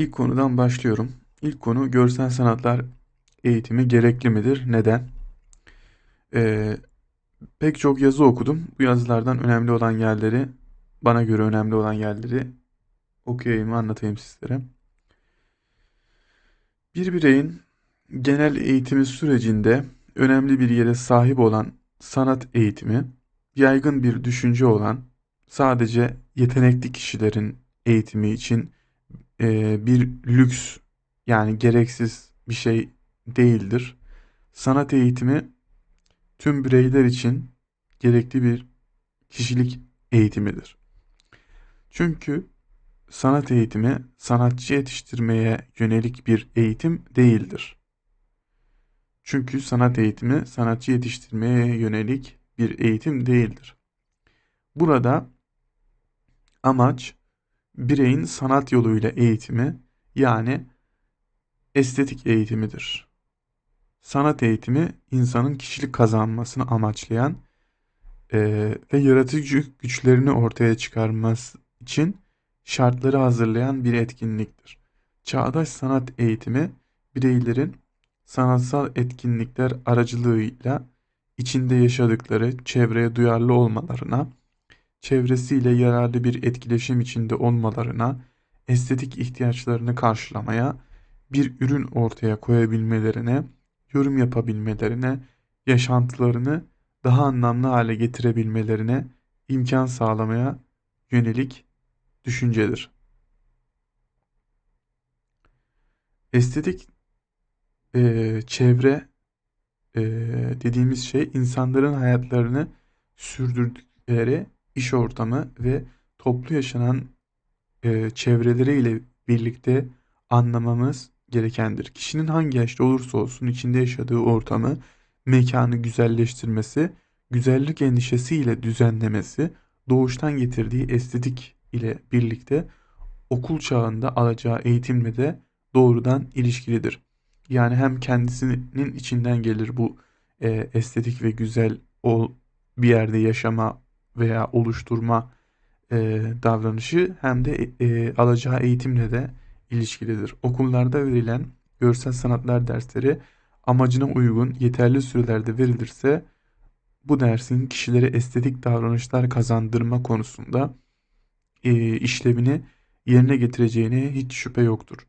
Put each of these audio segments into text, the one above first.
İlk konudan başlıyorum. İlk konu görsel sanatlar eğitimi gerekli midir? Neden? Ee, pek çok yazı okudum. Bu yazılardan önemli olan yerleri, bana göre önemli olan yerleri okuyayım, anlatayım sizlere. Bir bireyin genel eğitimi sürecinde önemli bir yere sahip olan sanat eğitimi, yaygın bir düşünce olan sadece yetenekli kişilerin eğitimi için e, bir lüks yani gereksiz bir şey değildir. Sanat eğitimi tüm bireyler için gerekli bir kişilik eğitimidir. Çünkü sanat eğitimi sanatçı yetiştirmeye yönelik bir eğitim değildir. Çünkü sanat eğitimi sanatçı yetiştirmeye yönelik bir eğitim değildir. Burada amaç bireyin sanat yoluyla eğitimi yani estetik eğitimidir. Sanat eğitimi insanın kişilik kazanmasını amaçlayan e, ve yaratıcı güçlerini ortaya çıkarması için şartları hazırlayan bir etkinliktir. Çağdaş sanat eğitimi bireylerin sanatsal etkinlikler aracılığıyla içinde yaşadıkları çevreye duyarlı olmalarına, çevresiyle yararlı bir etkileşim içinde olmalarına, estetik ihtiyaçlarını karşılamaya, bir ürün ortaya koyabilmelerine, yorum yapabilmelerine, yaşantılarını daha anlamlı hale getirebilmelerine imkan sağlamaya yönelik düşüncedir. Estetik e, çevre e, dediğimiz şey insanların hayatlarını sürdürdükleri iş ortamı ve toplu yaşanan e, çevreleriyle birlikte anlamamız gerekendir. Kişinin hangi yaşta olursa olsun içinde yaşadığı ortamı, mekanı güzelleştirmesi, güzellik endişesiyle düzenlemesi, doğuştan getirdiği estetik ile birlikte okul çağında alacağı eğitimle de doğrudan ilişkilidir. Yani hem kendisinin içinden gelir bu e, estetik ve güzel o bir yerde yaşama veya oluşturma e, davranışı hem de e, alacağı eğitimle de ilişkilidir. Okullarda verilen görsel sanatlar dersleri amacına uygun yeterli sürelerde verilirse bu dersin kişilere estetik davranışlar kazandırma konusunda e, işlevini yerine getireceğine hiç şüphe yoktur.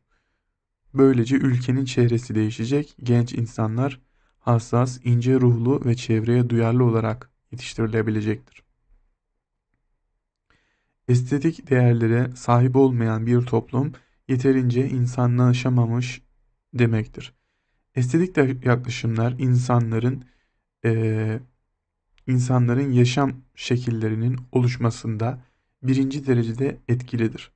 Böylece ülkenin çehresi değişecek, genç insanlar hassas, ince ruhlu ve çevreye duyarlı olarak yetiştirilebilecektir. Estetik değerlere sahip olmayan bir toplum yeterince insanlaşamamış demektir. Estetik yaklaşımlar insanların e, insanların yaşam şekillerinin oluşmasında birinci derecede etkilidir.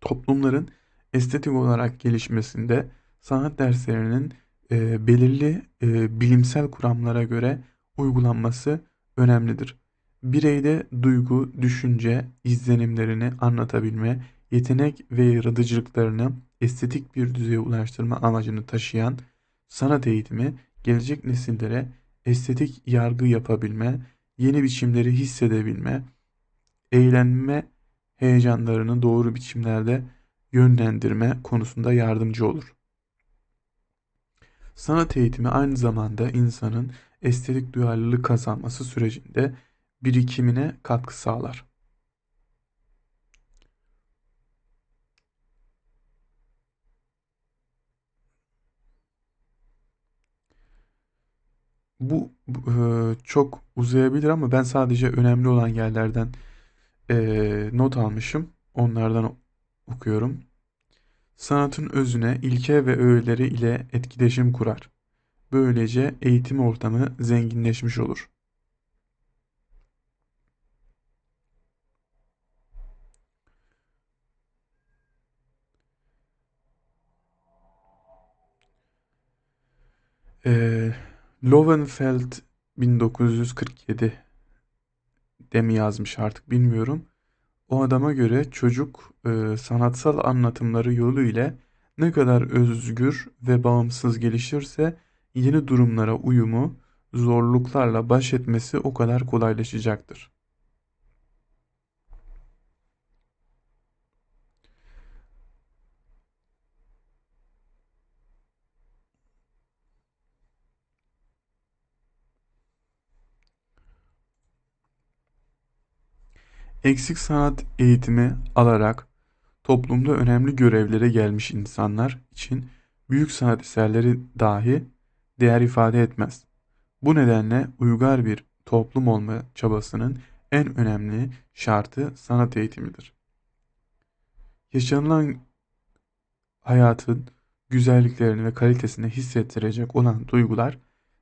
Toplumların estetik olarak gelişmesinde sanat derslerinin e, belirli e, bilimsel kuramlara göre uygulanması önemlidir. Bireyde duygu, düşünce, izlenimlerini anlatabilme, yetenek ve yaratıcılıklarını estetik bir düzeye ulaştırma amacını taşıyan sanat eğitimi gelecek nesillere estetik yargı yapabilme, yeni biçimleri hissedebilme, eğlenme heyecanlarını doğru biçimlerde yönlendirme konusunda yardımcı olur. Sanat eğitimi aynı zamanda insanın estetik duyarlılık kazanması sürecinde birikimine katkı sağlar. Bu, e, çok uzayabilir ama ben sadece önemli olan yerlerden e, not almışım. Onlardan okuyorum. Sanatın özüne, ilke ve öğeleri ile etkileşim kurar. Böylece eğitim ortamı zenginleşmiş olur. Ee, Lowenfeld 1947 de mi yazmış artık bilmiyorum. O adama göre çocuk e, sanatsal anlatımları yolu ile ne kadar özgür ve bağımsız gelişirse yeni durumlara uyumu, zorluklarla baş etmesi o kadar kolaylaşacaktır. Eksik sanat eğitimi alarak toplumda önemli görevlere gelmiş insanlar için büyük sanat eserleri dahi değer ifade etmez. Bu nedenle uygar bir toplum olma çabasının en önemli şartı sanat eğitimidir. Yaşanılan hayatın güzelliklerini ve kalitesini hissettirecek olan duygular,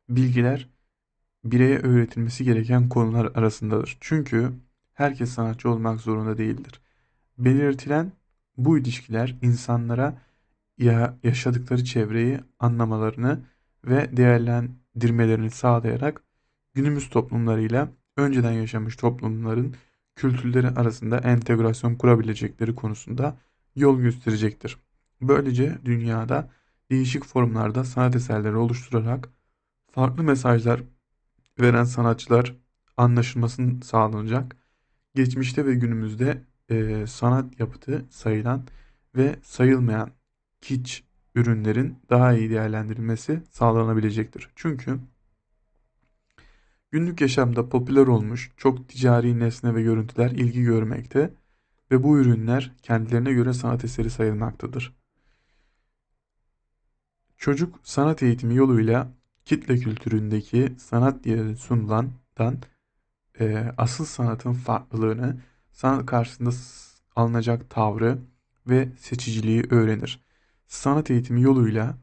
bilgiler bireye öğretilmesi gereken konular arasındadır. Çünkü herkes sanatçı olmak zorunda değildir. Belirtilen bu ilişkiler insanlara ya yaşadıkları çevreyi anlamalarını ve değerlendirmelerini sağlayarak günümüz toplumlarıyla önceden yaşamış toplumların kültürleri arasında entegrasyon kurabilecekleri konusunda yol gösterecektir. Böylece dünyada değişik formlarda sanat eserleri oluşturarak farklı mesajlar veren sanatçılar anlaşılmasını sağlanacak. Geçmişte ve günümüzde e, sanat yapıtı sayılan ve sayılmayan kiç ürünlerin daha iyi değerlendirilmesi sağlanabilecektir. Çünkü günlük yaşamda popüler olmuş çok ticari nesne ve görüntüler ilgi görmekte ve bu ürünler kendilerine göre sanat eseri sayılmaktadır. Çocuk sanat eğitimi yoluyla kitle kültüründeki sanat diye sunulandan e, asıl sanatın farklılığını, sanat karşısında alınacak tavrı ve seçiciliği öğrenir. Sanat eğitimi yoluyla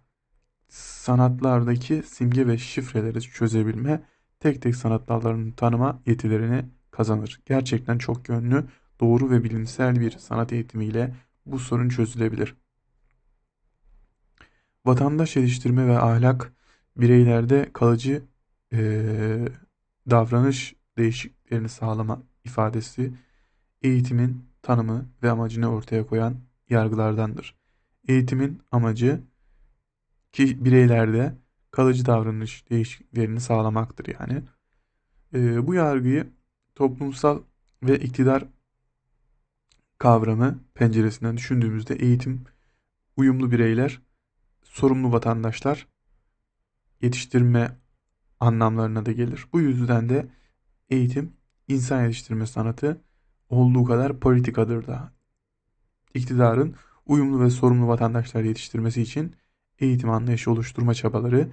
sanatlardaki simge ve şifreleri çözebilme, tek tek sanat dallarını tanıma yetilerini kazanır. Gerçekten çok yönlü, doğru ve bilimsel bir sanat eğitimiyle bu sorun çözülebilir. Vatandaş yetiştirme ve ahlak bireylerde kalıcı e, davranış değişikliklerini sağlama ifadesi eğitimin tanımı ve amacını ortaya koyan yargılardandır. Eğitimin amacı ki bireylerde kalıcı davranış değişikliklerini sağlamaktır yani. E, bu yargıyı toplumsal ve iktidar kavramı penceresinden düşündüğümüzde eğitim, uyumlu bireyler, sorumlu vatandaşlar yetiştirme anlamlarına da gelir. Bu yüzden de eğitim insan yetiştirme sanatı olduğu kadar politikadır da. İktidarın uyumlu ve sorumlu vatandaşlar yetiştirmesi için eğitim anlayışı oluşturma çabaları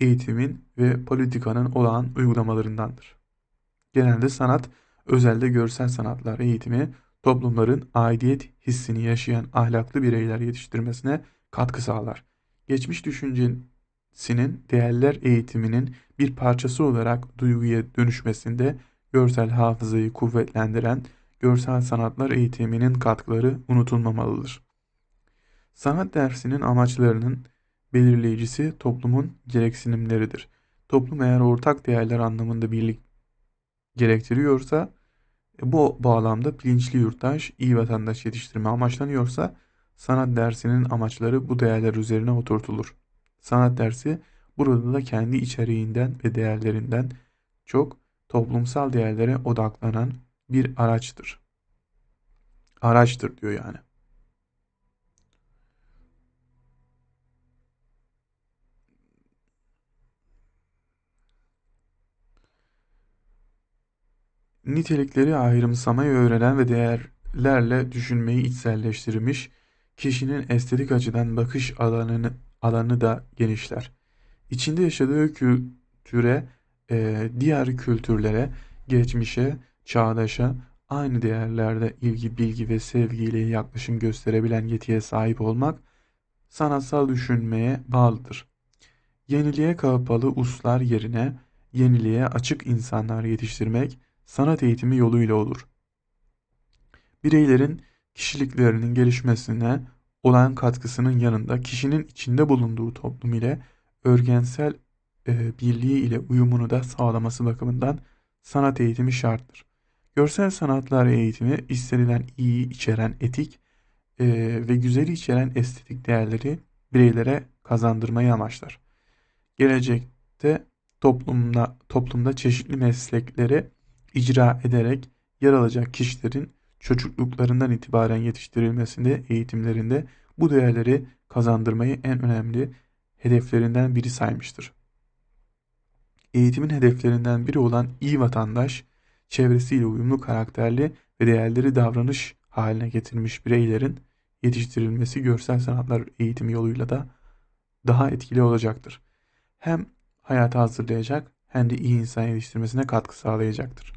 eğitimin ve politikanın olağan uygulamalarındandır. Genelde sanat, özelde görsel sanatlar eğitimi toplumların aidiyet hissini yaşayan ahlaklı bireyler yetiştirmesine katkı sağlar. Geçmiş düşüncesinin değerler eğitiminin bir parçası olarak duyguya dönüşmesinde görsel hafızayı kuvvetlendiren görsel sanatlar eğitiminin katkıları unutulmamalıdır. Sanat dersinin amaçlarının belirleyicisi toplumun gereksinimleridir. Toplum eğer ortak değerler anlamında birlik gerektiriyorsa e, bu bağlamda bilinçli yurttaş, iyi vatandaş yetiştirme amaçlanıyorsa sanat dersinin amaçları bu değerler üzerine oturtulur. Sanat dersi burada da kendi içeriğinden ve değerlerinden çok toplumsal değerlere odaklanan bir araçtır. Araçtır diyor yani. Nitelikleri ayrımsamayı öğrenen ve değerlerle düşünmeyi içselleştirmiş, kişinin estetik açıdan bakış alanını, alanı da genişler. İçinde yaşadığı kültüre, e, diğer kültürlere, geçmişe, çağdaşa aynı değerlerde ilgi, bilgi ve sevgiyle yaklaşım gösterebilen yetiye sahip olmak sanatsal düşünmeye bağlıdır. Yeniliğe kapalı uslar yerine yeniliğe açık insanlar yetiştirmek sanat eğitimi yoluyla olur. Bireylerin kişiliklerinin gelişmesine olan katkısının yanında kişinin içinde bulunduğu toplum ile örgensel e, birliği ile uyumunu da sağlaması bakımından sanat eğitimi şarttır. Görsel sanatlar eğitimi istenilen iyi içeren etik e, ve güzeli içeren estetik değerleri bireylere kazandırmayı amaçlar. Gelecekte toplumda, toplumda çeşitli meslekleri icra ederek yer alacak kişilerin çocukluklarından itibaren yetiştirilmesinde, eğitimlerinde bu değerleri kazandırmayı en önemli hedeflerinden biri saymıştır. Eğitimin hedeflerinden biri olan iyi vatandaş, çevresiyle uyumlu karakterli ve değerleri davranış haline getirmiş bireylerin yetiştirilmesi görsel sanatlar eğitimi yoluyla da daha etkili olacaktır. Hem hayata hazırlayacak hem de iyi insan yetiştirmesine katkı sağlayacaktır.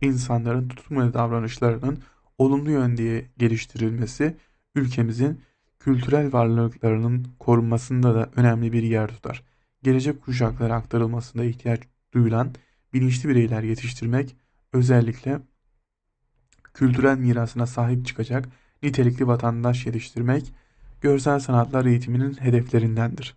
İnsanların tutum ve davranışlarının olumlu yönde geliştirilmesi ülkemizin kültürel varlıklarının korunmasında da önemli bir yer tutar. Gelecek kuşaklara aktarılmasında ihtiyaç duyulan bilinçli bireyler yetiştirmek özellikle kültürel mirasına sahip çıkacak nitelikli vatandaş yetiştirmek görsel sanatlar eğitiminin hedeflerindendir.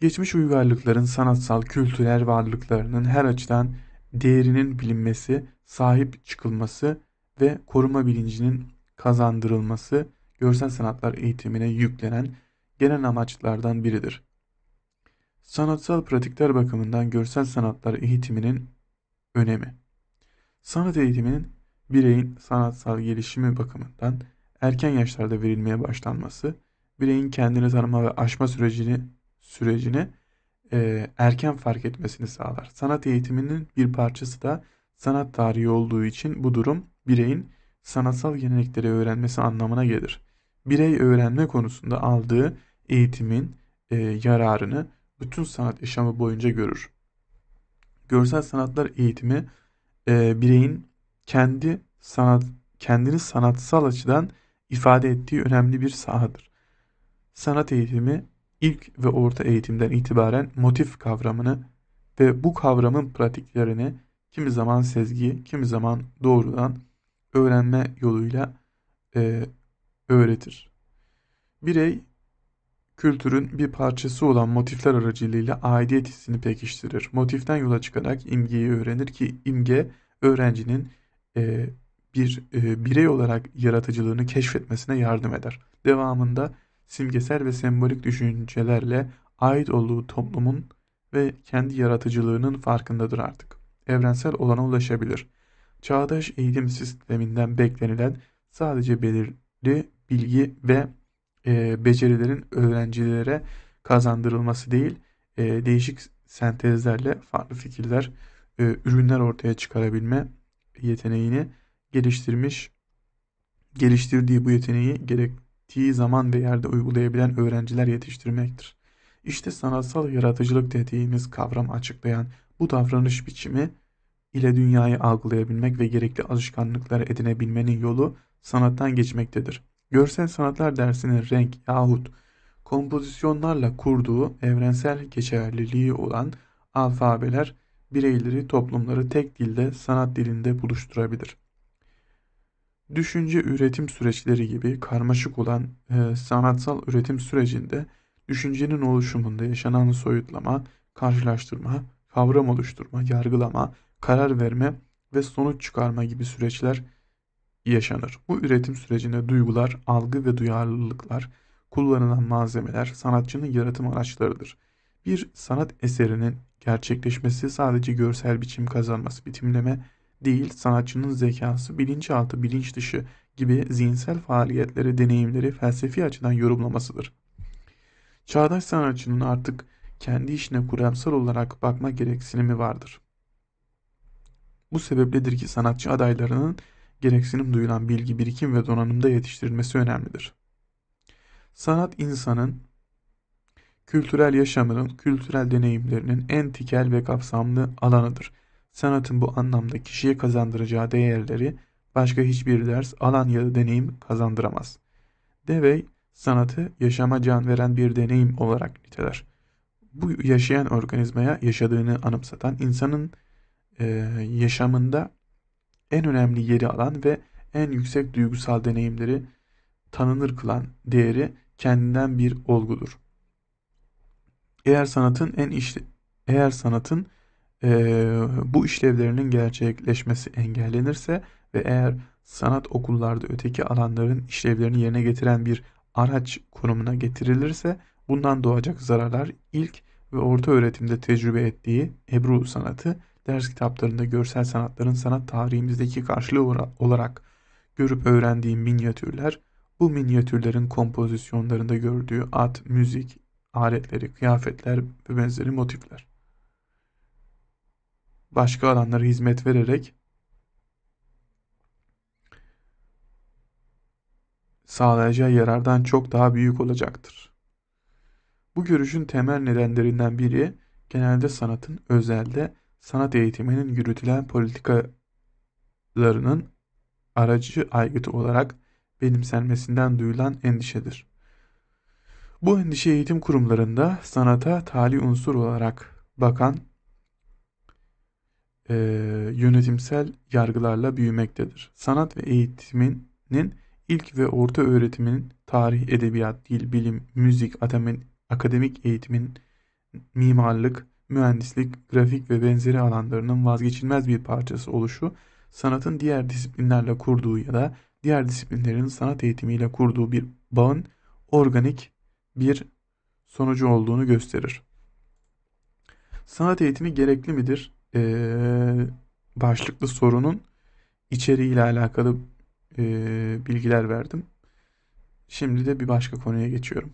Geçmiş uygarlıkların sanatsal, kültürel varlıklarının her açıdan değerinin bilinmesi, sahip çıkılması ve koruma bilincinin kazandırılması görsel sanatlar eğitimine yüklenen genel amaçlardan biridir. Sanatsal pratikler bakımından görsel sanatlar eğitiminin önemi. Sanat eğitiminin bireyin sanatsal gelişimi bakımından erken yaşlarda verilmeye başlanması, bireyin kendini tanıma ve aşma sürecini sürecini e, erken fark etmesini sağlar. Sanat eğitiminin bir parçası da sanat tarihi olduğu için bu durum bireyin sanatsal gelenekleri öğrenmesi anlamına gelir. Birey öğrenme konusunda aldığı eğitimin e, yararını bütün sanat yaşamı boyunca görür. Görsel sanatlar eğitimi e, bireyin kendi sanat kendini sanatsal açıdan ifade ettiği önemli bir sahadır. Sanat eğitimi ilk ve orta eğitimden itibaren motif kavramını ve bu kavramın pratiklerini kimi zaman sezgi, kimi zaman doğrudan öğrenme yoluyla e, öğretir. Birey kültürün bir parçası olan motifler aracılığıyla aidiyet hissini pekiştirir. Motiften yola çıkarak imgeyi öğrenir ki imge öğrencinin e, bir e, birey olarak yaratıcılığını keşfetmesine yardım eder. Devamında simgesel ve sembolik düşüncelerle ait olduğu toplumun ve kendi yaratıcılığının farkındadır artık. Evrensel olana ulaşabilir. Çağdaş eğitim sisteminden beklenilen sadece belirli bilgi ve e, becerilerin öğrencilere kazandırılması değil, e, değişik sentezlerle farklı fikirler, e, ürünler ortaya çıkarabilme yeteneğini geliştirmiş, geliştirdiği bu yeteneği gerektiği zaman ve yerde uygulayabilen öğrenciler yetiştirmektir. İşte sanatsal yaratıcılık dediğimiz kavram açıklayan bu davranış biçimi ile dünyayı algılayabilmek ve gerekli alışkanlıkları edinebilmenin yolu sanattan geçmektedir. Görsel sanatlar dersinin renk yahut kompozisyonlarla kurduğu evrensel geçerliliği olan alfabeler bireyleri, toplumları tek dilde, sanat dilinde buluşturabilir. Düşünce üretim süreçleri gibi karmaşık olan e, sanatsal üretim sürecinde düşüncenin oluşumunda yaşanan soyutlama, karşılaştırma, kavram oluşturma, yargılama, karar verme ve sonuç çıkarma gibi süreçler yaşanır. Bu üretim sürecinde duygular, algı ve duyarlılıklar, kullanılan malzemeler sanatçının yaratım araçlarıdır. Bir sanat eserinin gerçekleşmesi sadece görsel biçim kazanması, bitimleme değil, sanatçının zekası, bilinçaltı, bilinç dışı gibi zihinsel faaliyetleri, deneyimleri felsefi açıdan yorumlamasıdır. Çağdaş sanatçının artık kendi işine kuramsal olarak bakma gereksinimi vardır. Bu sebepledir ki sanatçı adaylarının gereksinim duyulan bilgi, birikim ve donanımda yetiştirilmesi önemlidir. Sanat insanın kültürel yaşamının, kültürel deneyimlerinin en tikel ve kapsamlı alanıdır. Sanatın bu anlamda kişiye kazandıracağı değerleri başka hiçbir ders, alan ya da deneyim kazandıramaz. Devey, sanatı yaşama can veren bir deneyim olarak niteler. Bu yaşayan organizmaya yaşadığını anımsatan insanın e, yaşamında en önemli yeri alan ve en yüksek duygusal deneyimleri tanınır kılan değeri kendinden bir olgudur. Eğer sanatın en işle, eğer sanatın e, bu işlevlerinin gerçekleşmesi engellenirse ve eğer sanat okullarda öteki alanların işlevlerini yerine getiren bir araç konumuna getirilirse bundan doğacak zararlar ilk ve orta öğretimde tecrübe ettiği Ebru sanatı ders kitaplarında görsel sanatların sanat tarihimizdeki karşılığı olarak görüp öğrendiği minyatürler bu minyatürlerin kompozisyonlarında gördüğü at, müzik, aletleri, kıyafetler ve benzeri motifler başka alanlara hizmet vererek sağlayacağı yarardan çok daha büyük olacaktır. Bu görüşün temel nedenlerinden biri genelde sanatın özelde sanat eğitiminin yürütülen politikalarının aracı aygıtı olarak benimsenmesinden duyulan endişedir. Bu endişe eğitim kurumlarında sanata tali unsur olarak bakan eee, yönetimsel yargılarla büyümektedir. Sanat ve eğitiminin ilk ve orta öğretiminin tarih, edebiyat, dil, bilim, müzik, atemin- akademik eğitimin mimarlık, mühendislik, grafik ve benzeri alanlarının vazgeçilmez bir parçası oluşu, sanatın diğer disiplinlerle kurduğu ya da diğer disiplinlerin sanat eğitimiyle kurduğu bir bağın organik bir sonucu olduğunu gösterir. Sanat eğitimi gerekli midir? Ee, başlıklı sorunun içeriğiyle alakalı ee, bilgiler verdim. Şimdi de bir başka konuya geçiyorum.